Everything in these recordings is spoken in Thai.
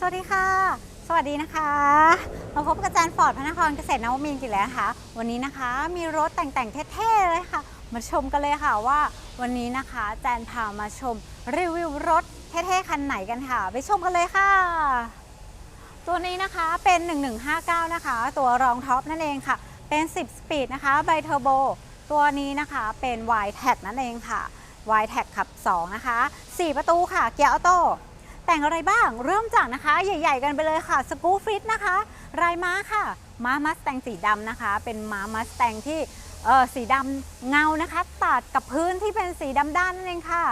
สวัสดีค่ะ สวัสดีนะคะ มาพบกับอาจารย์ฟอร์ดพระนครเกษตรนวมินทร์กันแล้วนะคะ วันนี้นะคะมีรถแต่งๆเท่ๆเลยค่ะ มาชมกันเลยค่ะว่า วันนี้นะคะอาจารย์พามาชมรีวิวรถเท่ๆคันไหนกันค่ะ ไปชมกันเลยค่ะ ตัวนี้นะคะเป็น 1159 นะคะ ตัวรองท็อปนั่นเองค่ะ เป็น 10 สปีดนะคะไบเทอร์โบ ตัวนี้นะคะเป็น y t a g นั่นเองค่ะ y t a g ขับ 2 นะคะ 4 ประตูค่ะ เกียร์ออโต้ แต่งอะไรบ้าง เริ่มจากนะคะ ใหญ่ ๆ กันไปเลยค่ะสกูฟิตนะคะรายม้าค่ะ ม้ามัสแตงสีดำนะคะ เป็นม้ามัสแตงที่เออสีดำเงานะคะตัดกับพื้นที่เป็นสีดำด้านนั่นเองค่ะ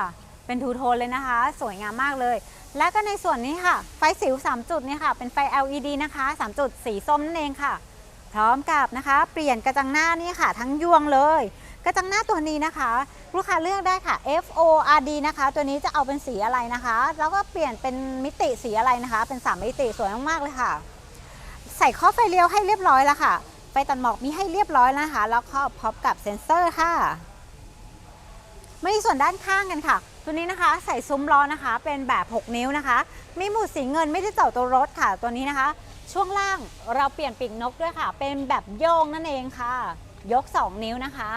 เป็นทูโทนเลยนะคะ สวยงามมากเลย และก็ในส่วนนี้ค่ะ ไฟสิว 3 จุดนี่ค่ะ เป็นไฟ LED นะคะ 3 จุดสีส้มนั่นเองค่ะ พร้อมกับนะคะ เปลี่ยนกระจังหน้านี่ค่ะ ทั้งยวงเลย กระจังหน้าตัวนี้นะคะ ลูกค้าเลือกได้ค่ะ F O R D นะคะ ตัวนี้จะเอาเป็นสีอะไรนะคะ แล้วก็เปลี่ยนเป็นมิติสีอะไรนะคะ เป็น 3 มิติสวยมากๆเลยค่ะ ใส่ข้อไฟเลี้ยวให้เรียบร้อยแล้วค่ะ ไฟตัดหมอกมีให้เรียบร้อยแล้วนะคะ แล้วก็พร้อมกับเซ็นเซอร์ค่ะมาที่ส่วนด้านข้างกันค่ะ ตัวนี้นะคะใส่ซุ้มล้อนะคะ เป็นแบบ 6 นิ้วนะคะ มีหมุดสีเงินไม่ได้เจาะตัวรถค่ะ ตัวนี้นะคะ ช่วงล่างเราเปลี่ยนปีกนกด้วยค่ะ เป็นแบบโยงนั่นเองค่ะ ยก 2 นิ้วนะคะ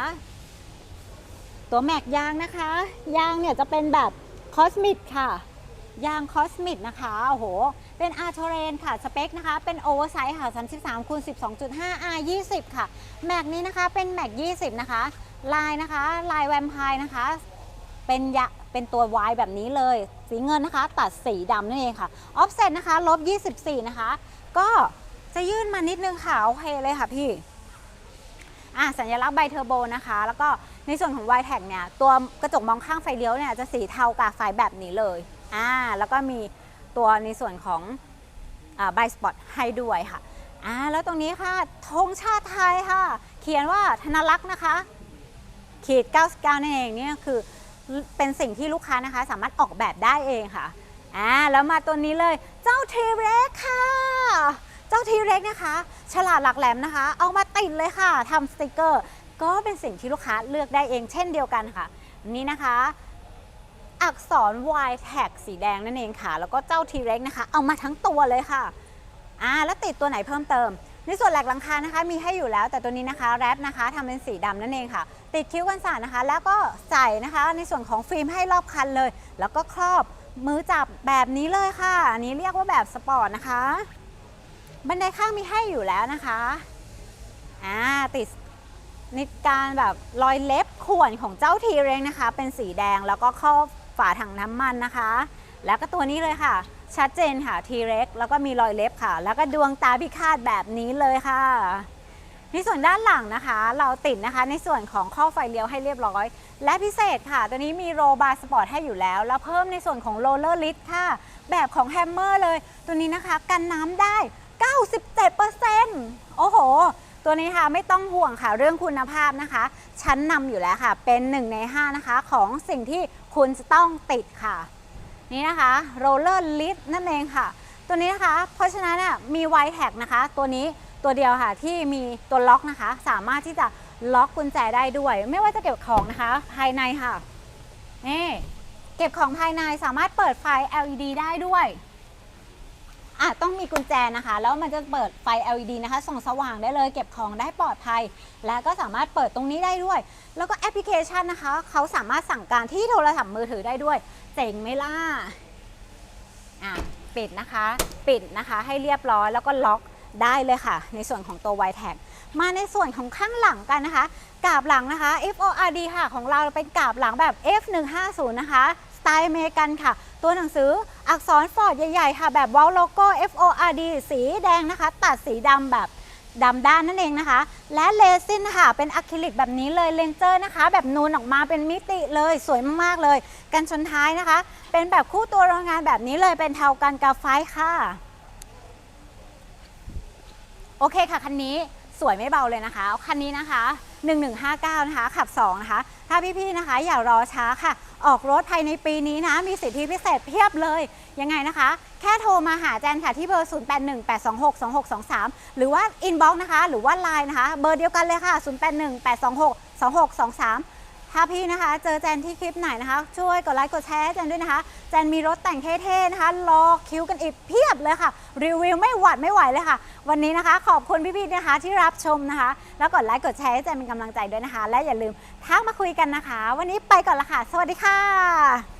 ตัวแม็กยางนะคะ ยางเนี่ยจะเป็นแบบคอสมิกค่ะ ยางคอสมิกนะคะโอ้โห เป็นอาร์ r เรนค่ะ สเปคนะคะ เป็นโอเวอร์ไซส์ค่ะ33คูณ12.5 R 20ค่ะ แม็กนี้นะคะ เป็นแม็ก20 นะคะ ลายนะคะ ลายแวมไพร์นะคะ เป็นยะเป็นตัว Y แบบนี้เลย สีเงินนะคะ ตัดสีดำนั่นเองค่ะ ออฟเซ็ตนะคะ ลบ 24 นะคะ ก็จะยื่นมานิดนึงค่ะ โอเคเลยค่ะพี่ อะสัญลักษณ์ไบเทอร์โบนะคะ แล้วก็ในส่วนของ y t a g เนี่ย ตัวกระจกมองข้างไฟเลี้ยวเนี่ยจะสีเทากาไฟแบบนี้เลยอ่าแล้วก็มีตัวในส่วนของอ่าไบสปอตให้ด้วยค่ะอ่าแล้วตรงนี้ค่ะธงชาติไทยค่ะ เขียนว่าธนลักษณ์นะคะ ขีด 99นั่นเองเนี่ยคือเป็นสิ่งที่ลูกค้านะคะสามารถออกแบบได้เองค่ะอ่าแล้วมาตัวนี้เลยเจ้าทีเร็กค่ะ เจ้าทีเร็กนะคะ ฉลาดหลักแหลมนะคะ เอามาติดเลยค่ะทำสติกเกอร์ ก็เป็นสิ่งที่ลูกค้าเลือกได้เองเช่นเดียวกันค่ะ นี่นะคะ อักษร Y tag สีแดงนั่นเองค่ะ แล้วก็เจ้าทีเร็กนะคะ เอามาทั้งตัวเลยค่ะอ่าแล้วติดตัวไหนเพิ่มเติมในส่วนแหลกหลังคานะคะมีให้อยู่แล้วแต่ตัวนี้นะคะแรปนะคะทำเป็นสีดำนั่นเองค่ะ ติดคิ้วกันสาดนะคะ แล้วก็ใส่นะคะในส่วนของฟิล์มให้รอบคันเลย แล้วก็ครอบมือจับแบบนี้เลยค่ะ อันนี้เรียกว่าแบบสปอร์ตนะคะ บันไดข้างมีให้อยู่แล้วนะคะอ่าติดนิดการแบบรอยเล็บข่วนของเจ้าทีเร็กนะคะ เป็นสีแดงแล้วก็ครอฝาถังน้ำมันนะคะ แล้วก็ตัวนี้เลยค่ะ ชัดเจนค่ะทีเร็กแล้วก็มีรอยเล็บค่ะ แล้วก็ดวงตาพิฆาตแบบนี้เลยค่ะในส่วนด้านหลังนะคะ เราติดนะคะในส่วนของข้อไฟเลี้ยวให้เรียบร้อย และพิเศษค่ะ ตัวนี้มีโรบาร์สปอร์ตให้อยู่แล้ว แล้วเพิ่มในส่วนของโรลเลอร์ลิทค่ะ แบบของแฮมเมอร์เลย ตัวนี้นะคะ กันน้ำได้ 97%โอ้โห ตัวนี้ค่ะไม่ต้องห่วงค่ะเรื่องคุณภาพนะคะ ชั้นนำอยู่แล้วค่ะ เป็น1ใน5นะคะของสิ่งที่คุณจะต้องติดค่ะ นี่นะคะโรลเลอร์ลิ t นั่นเองค่ะ ตัวนี้นะคะ เพราะฉะนั้นน่ะมีไวแท็กนะคะ ตัวนี้ตัวเดียวค่ะที่มีตัวล็อกนะคะ สามารถที่จะล็อกกุญแจได้ด้วย ไม่ว่าจะเก็บของนะคะ ภายในค่ะนี่เก็บของภายในสามารถเปิดไฟ LED ได้ด้วย อะต้องมีกุญแจนะคะ แล้วมันจะเปิดไฟ LED นะคะส่องสว่างได้เลยเก็บของได้ปลอดภัย และก็สามารถเปิดตรงนี้ได้ด้วย แล้วก็แอปพลิเคชันนะคะ เขาสามารถสั่งการที่โทรศัพท์มือถือได้ด้วย เจ๋งไหมล่ะอะปิดนะคะ ปิดนะคะให้เรียบร้อยแล้วก็ล็อกได้เลยค่ะ ในส่วนของตัว y t a g มาในส่วนของข้างหลังกันนะคะกาบหลังนะคะ FORD ค่ะ ของเราเป็นกาบหลังแบบ F150 นะคะ ตล์อเมริกันค่ะ ตัวหนังสืออักษรฟอร์ดใหญ่ๆค่ะ แบบวอลโลโก้ FORD สีแดงนะคะ ตัดสีดำแบบดำด้านนั่นเองนะคะ และเลซินค่ะ เป็นอะคริลิกแบบนี้เลยเลนเจอร์นะคะ แบบนูนออกมาเป็นมิติเลยสวยมากๆเลย กันชนท้ายนะคะ เป็นแบบคู่ตัวโรงงานแบบนี้เลยเป็นเทากันกาไฟค่ะ โอเคค่ะ คันนี้สวยไม่เบาเลยนะคะ คันนี้นะคะ 1159 นะคะ ขับ 2 นะคะ ถ้าพี่ๆนะคะ อย่ารอช้าค่ะ ออกรถภายในปีนี้นะ มีสิทธิพิเศษเพียบเลย ยังไงนะคะ แค่โทรมาหาแจนค่ะที่เบอร์ 0818262623 หรือว่าอินบ็อกนะคะ หรือว่าไลน์นะคะ เบอร์เดียวกันเลยค่ะ 0818262623 ถ้าพี่นะคะเจอแจนที่คลิปไหนนะคะ ช่วยกดไลค์กดแชร์แจนด้วยนะคะ แจนมีรถแต่งเท่ๆนะคะ รอคิวกันอีกเพียบเลยค่ะ รีวิวไม่หวัดไม่ไหวเลยค่ะ วันนี้นะคะ ขอบคุณพี่ๆนะคะที่รับชมนะคะ แล้วกดไลค์กดแชร์ให้แจนเป็นกำลังใจด้วยนะคะ และอย่าลืมทักมาคุยกันนะคะ วันนี้ไปก่อนละค่ะ สวัสดีค่ะ